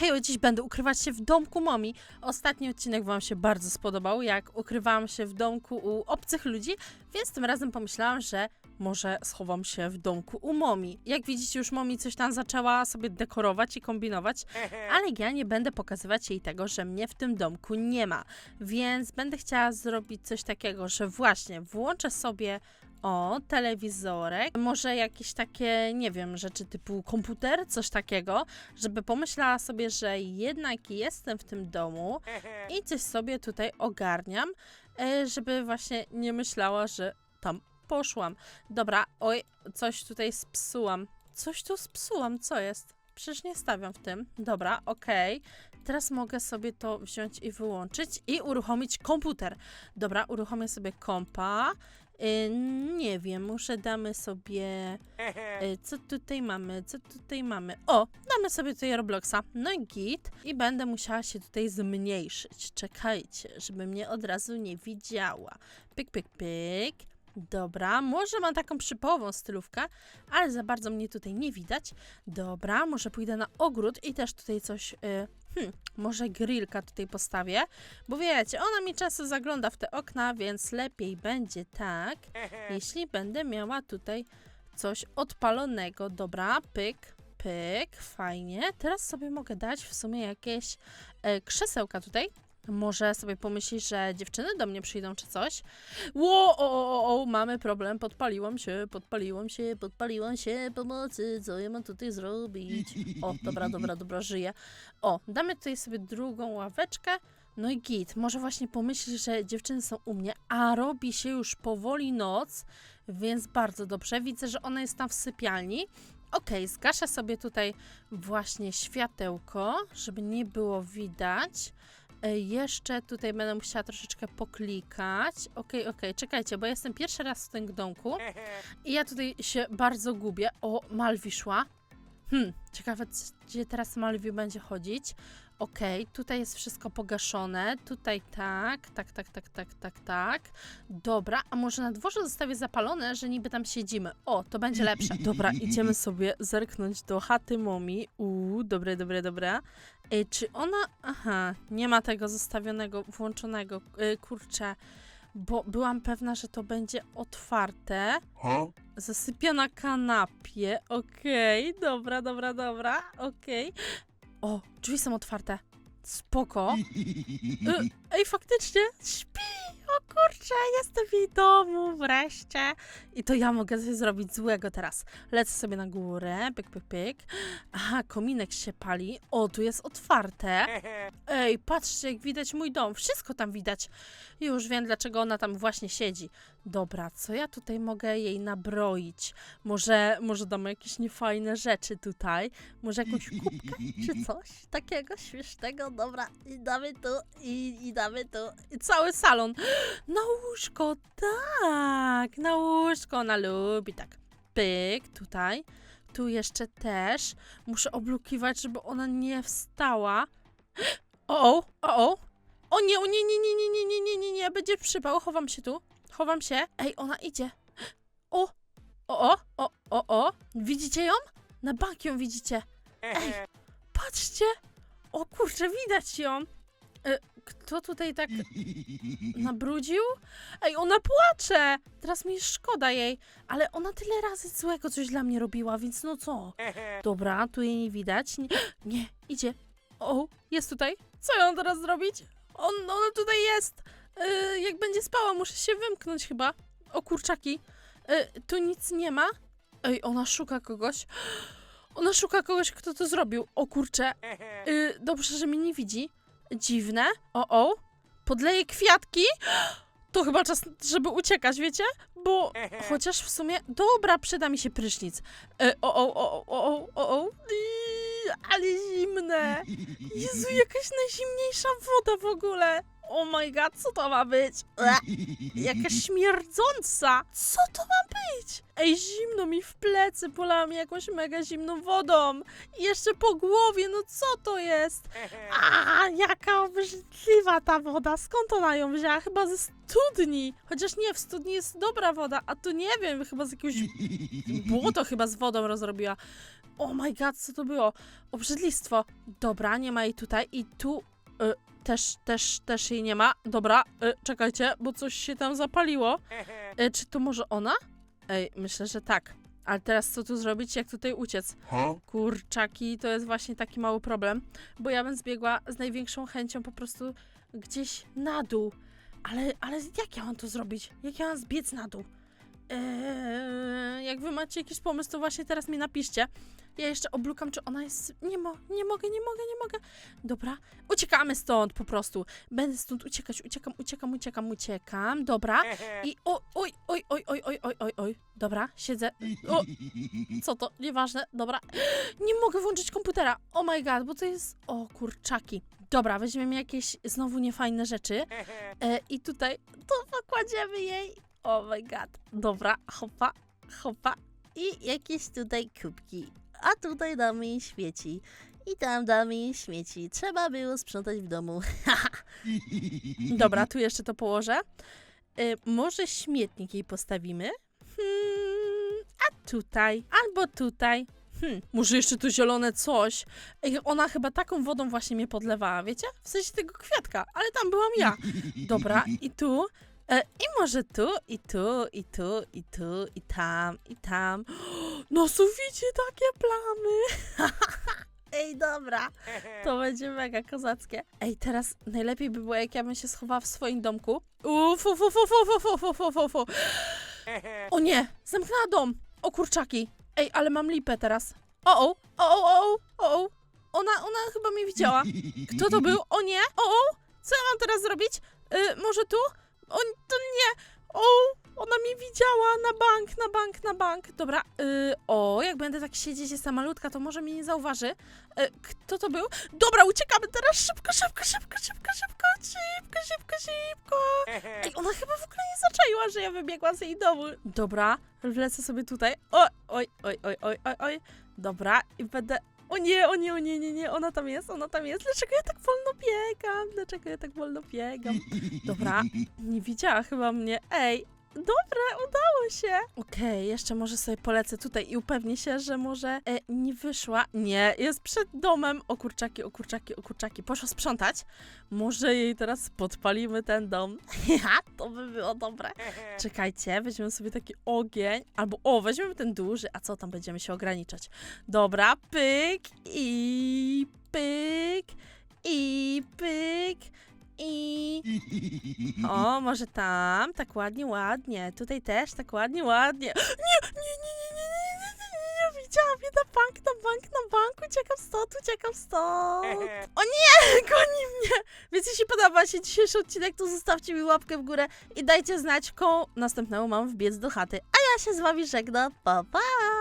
Hej, dziś będę ukrywać się w domku Momi. Ostatni odcinek Wam się bardzo spodobał, jak ukrywałam się w domku u obcych ludzi, więc tym razem pomyślałam, że może schowam się w domku u Momi. Jak widzicie, już Momi coś tam zaczęła sobie dekorować i kombinować, ale ja nie będę pokazywać jej tego, że mnie w tym domku nie ma. Więc będę chciała zrobić coś takiego, że właśnie włączę sobie o, telewizorek, może jakieś takie, nie wiem, rzeczy typu komputer, coś takiego, żeby pomyślała sobie, że jednak jestem w tym domu i coś sobie tutaj ogarniam, e, żeby właśnie nie myślała, że tam poszłam. Dobra, oj, coś tutaj spsułam. Coś tu spsułam, co jest? Przecież nie stawiam w tym. Dobra, okej. Teraz mogę sobie to wziąć i wyłączyć i uruchomić komputer. Dobra, uruchomię sobie kompa. Y, nie wiem, może damy sobie. Y, co tutaj mamy? Co tutaj mamy? O, damy sobie tutaj Robloxa. No i git. I będę musiała się tutaj zmniejszyć. Czekajcie, żeby mnie od razu nie widziała. Pyk, pyk, pyk. Dobra, może mam taką przypołową stylówkę, ale za bardzo mnie tutaj nie widać. Dobra, może pójdę na ogród i też tutaj coś. Y, hmm, może grillka tutaj postawię, bo wiecie, ona mi często zagląda w te okna, więc lepiej będzie tak, jeśli będę miała tutaj coś odpalonego. Dobra, pyk, pyk, fajnie. Teraz sobie mogę dać w sumie jakieś e, krzesełka tutaj. Może sobie pomyślisz, że dziewczyny do mnie przyjdą czy coś. Ło, o, o, o, mamy problem, podpaliłam się, podpaliłam się, podpaliłam się, pomocy, co ja mam tutaj zrobić? O, dobra, dobra, dobra, żyję. O, damy tutaj sobie drugą ławeczkę. No i git, może właśnie pomyślisz, że dziewczyny są u mnie, a robi się już powoli noc, więc bardzo dobrze. Widzę, że ona jest tam w sypialni. Okej, zgaszę sobie tutaj właśnie światełko, żeby nie było widać. E, Jeszcze tutaj będę musiała troszeczkę poklikać. Okej, okej, czekajcie, bo jestem pierwszy raz w tym domku i ja tutaj się bardzo gubię. O, Malwi szła. Hmm, ciekawe, gdzie teraz Malwi będzie chodzić. Okej, tutaj jest wszystko pogaszone. Tutaj tak, tak, tak, tak, tak, tak, tak. Dobra, a może na dworze zostawię zapalone, że niby tam siedzimy. O, to będzie lepsze. Dobra, idziemy sobie zerknąć do chaty Momi. Uuu, dobre, dobre, dobra. Ej, czy ona... Aha, nie ma tego zostawionego, włączonego. Yy, kurczę, bo byłam pewna, że to będzie otwarte. Huh? Zasypia na kanapie. Okej, dobra, dobra, dobra. Okej. O, drzwi są otwarte. Spoko. Y, ej, faktycznie śpi. Kurczę, jestem w jej domu wreszcie. I to ja mogę coś zrobić złego teraz. Lecę sobie na górę, pyk, pyk, pyk. Aha, kominek się pali. O, tu jest otwarte. Ej, patrzcie, jak widać mój dom. Wszystko tam widać. Już wiem, dlaczego ona tam właśnie siedzi. Dobra, co ja tutaj mogę jej nabroić? Może, może damy jakieś niefajne rzeczy tutaj? Może jakąś kubkę czy coś takiego śmiesznego? Dobra, i damy tu, i, i damy tu. I cały salon. Na łóżko, tak, na łóżko. Ona lubi tak. Pyk, tutaj. Tu jeszcze też. Muszę oblukiwać, żeby ona nie wstała. O, o, o, o nie, o nie, nie, nie, nie, nie, nie, nie, nie, nie, będzie przypał, chowam się tu, chowam się. Ej, ona idzie. O, o, o, o, o, o, widzicie ją? Na bank ją widzicie. Ej, patrzcie. O kurczę, widać ją. E, kto tutaj tak nabrudził? Ej, ona płacze! Teraz mi szkoda jej, ale ona tyle razy złego coś dla mnie robiła, więc no co? Dobra, tu jej nie widać. Nie, nie idzie. O, jest tutaj. Co ją teraz zrobić? On, ona tutaj jest. Yy, jak będzie spała, muszę się wymknąć chyba. O kurczaki. Yy, tu nic nie ma. Ej, ona szuka kogoś. Ona szuka kogoś, kto to zrobił. O kurcze. Yy, dobrze, że mnie nie widzi. Dziwne. O, o. Podleje kwiatki. To chyba czas, żeby uciekać, wiecie? Bo chociaż w sumie... Dobra, przyda mi się prysznic. E, o, o, o, o, o, o, o. Ale zimne. Jezu, jakaś najzimniejsza woda w ogóle. Oh my god, co to ma być? Ue, jakaś śmierdząca. Co to ma być? Ej, zimno mi w plecy, polałam jakąś mega zimną wodą. I jeszcze po głowie, no co to jest? A, jaka obrzydliwa ta woda. Skąd ona ją wzięła? Chyba ze studni. Chociaż nie, w studni jest dobra woda, a tu nie wiem, chyba z jakiegoś błoto chyba z wodą rozrobiła. Oh my god, co to było? Obrzydlistwo. Dobra, nie ma jej tutaj i tu y, też, też, też jej nie ma. Dobra, y, czekajcie, bo coś się tam zapaliło. Y, czy to może ona? Ej, myślę, że tak. Ale teraz co tu zrobić, jak tutaj uciec? Kurczaki, to jest właśnie taki mały problem, bo ja bym zbiegła z największą chęcią po prostu gdzieś na dół. Ale, ale jak ja mam to zrobić? Jak ja mam zbiec na dół? Eee, jak wy macie jakiś pomysł, to właśnie teraz mi napiszcie. Ja jeszcze oblukam, czy ona jest... Nie, mo nie mogę, nie mogę, nie mogę. Dobra, uciekamy stąd po prostu. Będę stąd uciekać, uciekam, uciekam, uciekam, uciekam. Dobra. I o, oj, oj, oj, oj, oj, oj, oj, oj. Dobra, siedzę. O, co to? Nieważne. Dobra. Nie mogę włączyć komputera. Oh my god, bo to jest... O, kurczaki. Dobra, weźmiemy jakieś znowu niefajne rzeczy. E, I tutaj to pokładziemy jej. Oh my god. Dobra, hopa, hopa. I jakieś tutaj kubki. A tutaj damy śmieci. I tam damy śmieci. Trzeba było sprzątać w domu. Dobra, tu jeszcze to położę. E, może śmietnik jej postawimy? Hmm, a tutaj, albo tutaj. Hmm, może jeszcze to zielone coś. Ej, ona chyba taką wodą właśnie mnie podlewała, wiecie? W sensie tego kwiatka, ale tam byłam ja. Dobra, i tu. E, I może tu, i tu, i tu, i tu, i tam, i tam. No suficie takie plamy. Ej, dobra. To będzie mega kozackie. Ej, teraz najlepiej by było, jak ja bym się schowała w swoim domku. Uf, uf, uf, uf, uf, uf. O nie, zamknęła dom. O kurczaki. Ej, ale mam lipę teraz. O, o, o, o, o, o. Ona, ona chyba mnie widziała. Kto to był? O nie, o, o. Co ja mam teraz zrobić? Y, może tu? O, to nie. O, ona mnie widziała na bank, na bank, na bank. Dobra, y, o, jak będę tak siedzieć, jest ta malutka, to może mnie nie zauważy. Y, kto to był? Dobra, uciekamy teraz szybko, szybko, szybko, szybko, szybko, szybko, szybko, szybko. Ej, ona chyba w ogóle nie zaczaiła, że ja wybiegłam z jej domu. Dobra, wlecę sobie tutaj. O, oj, oj, oj, oj, oj, oj. Dobra, i będę... O nie, o nie, o nie, nie, nie, ona tam jest, ona tam jest. Dlaczego ja tak wolno biegam? Dlaczego ja tak wolno biegam? Dobra, nie widziała chyba mnie. Ej, dobre, udało się. Okej, jeszcze może sobie polecę tutaj i upewnię się, że może e, nie wyszła. Nie, jest przed domem. O kurczaki, o kurczaki, o kurczaki. Poszła sprzątać. Może jej teraz podpalimy ten dom. Ha, to by było dobre. Czekajcie, weźmiemy sobie taki ogień. Albo, o, weźmiemy ten duży. A co tam będziemy się ograniczać? Dobra, pyk i pyk i pyk i... O, może tam, tak ładnie, ładnie. Tutaj też, tak ładnie, ładnie. Nie, nie, nie, nie, nie, nie, nie, nie, nie, nie, widziałam mnie na bank, na bank, na bank. Uciekam stąd, uciekam stąd. O nie, goni mnie. Więc jeśli podoba się dzisiejszy odcinek, to zostawcie mi łapkę w górę i dajcie znać, koło następnemu mam wbiec do chaty. A ja się z wami żegnam, pa pa!